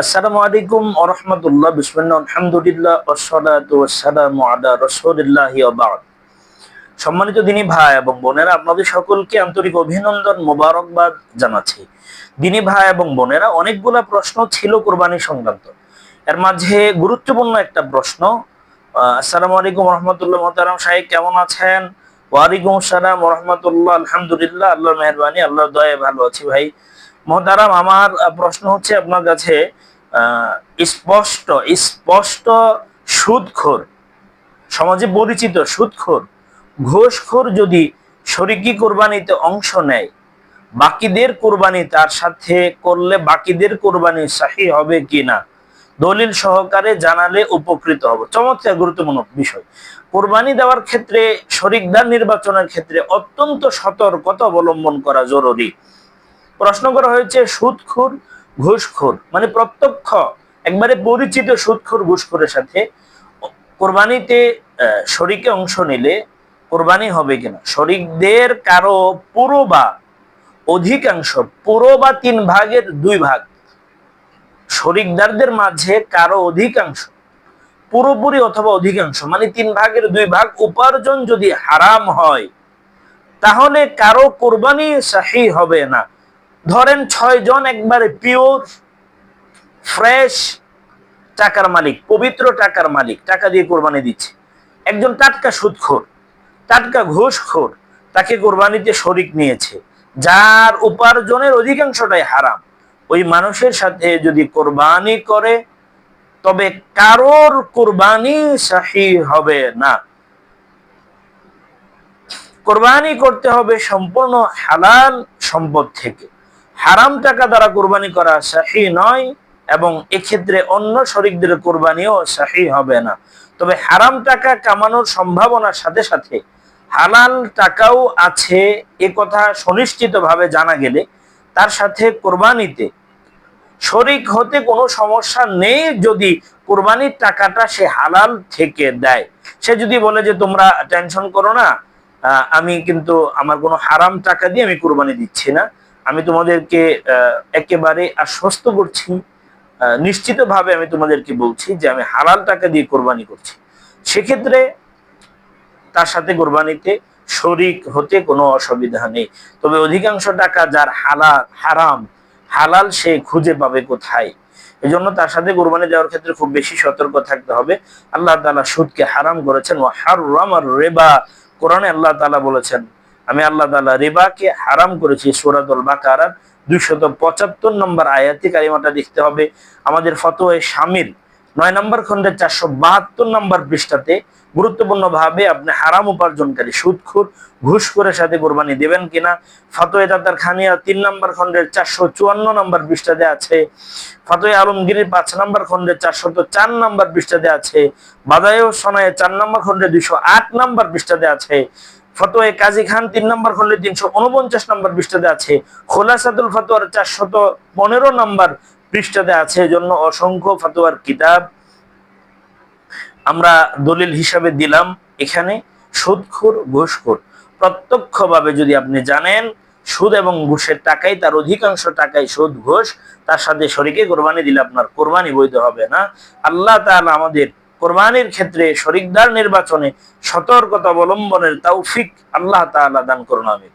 আসসালামু আলাইকুম আরহামতুল্লাহ বিসমিল্লাহ, আলহামদুলিল্লাহ, ওয়া সম্মানিত দিনী ভাই এবং বোনেরা, আপনাদের সকলকে আন্তরিক অভিনন্দন, মোবারকবাদ জানাচ্ছি। দিনী ভাই এবং বোনেরা, অনেকগুলা প্রশ্ন ছিল কোরবানি সংক্রান্ত। এর মাঝে গুরুত্বপূর্ণ একটা প্রশ্ন আসসালামু আলাইকুম রহমতুল্লাহ, মোহতারাম সাহেব কেমন আছেন? ওয়ালাইকুম আসসালাম রহমতুল্লাহ, আলহামদুলিল্লাহ, আল্লাহর মেহরবানি, আল্লাহর দয়ে ভালো আছি ভাই। মহতারাম আমার প্রশ্ন হচ্ছে আপনার কাছে স্পষ্ট স্পষ্ট সুদখোর, সমাজে পরিচিত সুদখোর, ঘোষখোর যদি শরিকি কোরবানিতে অংশ নেয়, বাকিদের কোরবানি তার সাথে করলে বাকিদের কোরবানি সাহি হবে কিনা? দলিল সহকারে জানালে উপকৃত হব। চমৎকার, গুরুত্বপূর্ণ বিষয়। কোরবানি দেওয়ার ক্ষেত্রে, শরিকদার নির্বাচনের ক্ষেত্রে অত্যন্ত সতর্কতা অবলম্বন করা জরুরি। প্রশ্ন করা হয়েছে সুদখোর ঘুষখোর। মানে প্রত্যক্ষ, একবারে পরিচিত সুদখোর ঘুষখোরের সাথে কোরবানিতে শরিকে অংশ নিলে কোরবানি হবে কিনা? শরিকদের কারও পুরো বা অধিকাংশ, পুরো বা তিন ভাগের দুই ভাগ। শরিকদারদের মাঝে কারও অধিকাংশ, পুরোপুরি অথবা অধিকাংশ মানে তিন ভাগের দুই ভাগ উপার্জন যদি হারাম হয়, তাহলে কারও কোরবানি সাহি হবে না। ধরেন ছয় জন একবারে পিওর ফ্রেশ টাকার মালিক, পবিত্র টাকার মালিক, টাকা দিয়ে কোরবানি দিচ্ছে। একজন টাটকা সুদখোর, টাটকা ঘুষখোর, তাকে কোরবানিতে শরিক নিয়েছে। যার উপার্জনের অধিকাংশটাই হারাম। ওই মানুষের সাথে যদি কোরবানি করে, তবে কারোর কোরবানি সাহি হবে না। কোরবানি করতে হবে সম্পূর্ণ হালাল সম্পদ থেকে। হারাম টাকা দ্বারা কোরবানি করা সাহি নয় এবং এক্ষেত্রে অন্য শরিকদের কোরবানিও সাহি হবে না। তবে হারাম টাকা কামানোর সম্ভাবনার সাথে সাথে হালাল টাকাও আছে এ কথা সুনিশ্চিতভাবে জানা গেলে তার সাথে কোরবানিতে। শরিক হতে কোনো সমস্যা নেই যদি কোরবানির টাকাটা সে হালাল থেকে দেয়। সে যদি বলে যে, তোমরা টেনশন করো না আমি কিন্তু আমার কোনো হারাম টাকা দিয়ে আমি কোরবানি দিচ্ছি না। আমি তোমাদেরকে একেবারে আশ্বস্ত করছি নিশ্চিতভাবে আমি তোমাদেরকে বলছি যে আমি হালাল টাকা দিয়ে কোরবানি করছি। সেক্ষেত্রে তার সাথে কোরবানিতে শরিক হতে কোনো অসুবিধা নেই। তবে অধিকাংশ টাকা যার হালাল, হারাম, হালাল সে খুঁজে পাবে কোথায়? এজন্য তার সাথে কোরবানি দেওয়ার ক্ষেত্রে খুব বেশি সতর্ক থাকতে হবে। আল্লাহ তালা সুদকে হারাম করেছেন। ও হারামার রেবা। কোরআনে আল্লাহ তালা বলেছেন আমি আল্লাহ তাআলা রেবাকে হারাম করেছি, সূরাতুল বাকারার দুইশত পঁচাত্তর নম্বর আয়াতি কারিমাটা দেখতে হবে। আমাদের ফতোয়ে শামিল। নয় নম্বর খন্ডের চারশো বাহাত্তর নম্বর পৃষ্ঠাতে গুরুত্বপূর্ণ ভাবে আপনি হারাম উপার্জনকারী, সুদখুর, ঘুষখোরের সাথে কোরবানি দেবেন কিনা? ফতোয়ে দাতার খানিয়া তিন নম্বর খন্ডের চারশো চুয়ান্ন নম্বর পৃষ্ঠাতে আছে। ফতোয়ে আলমগীরের পাঁচ নম্বর খন্ডের চারশত চার নম্বর পৃষ্ঠাতে আছে। বাদায় সনায় চার নম্বর খন্ডে দুইশো আট নম্বর পৃষ্ঠাতে আছে। ফতোয়ে কাজী খান তিন নম্বর খন্ডে তিনশো উনপঞ্চাশ নম্বর পৃষ্ঠাতে আছে। খোলাসাদুল ফতোয়ার চারশত পনেরো নম্বর পৃষ্ঠাতে আছে। এজন্য অসংখ্য ফতোয়ার কিতাব আমরা দলিল হিসাবে দিলাম এখানে। সুদখোর, ঘুষখোর। প্রত্যক্ষভাবে যদি আপনি জানেন, সুদ এবং ঘুষের টাকাই, তার অধিকাংশ টাকাই সুদ, ঘুষ। তার সাথে শরিকে কোরবানি দিলে আপনার কোরবানি বৈধ হবে না। আল্লাহ তাআলা আমাদের কোরবানির ক্ষেত্রে শরিকদার নির্বাচনে সতর্কতা অবলম্বনের তৌফিক আল্লাহ তাআলা দান করুন আমিন।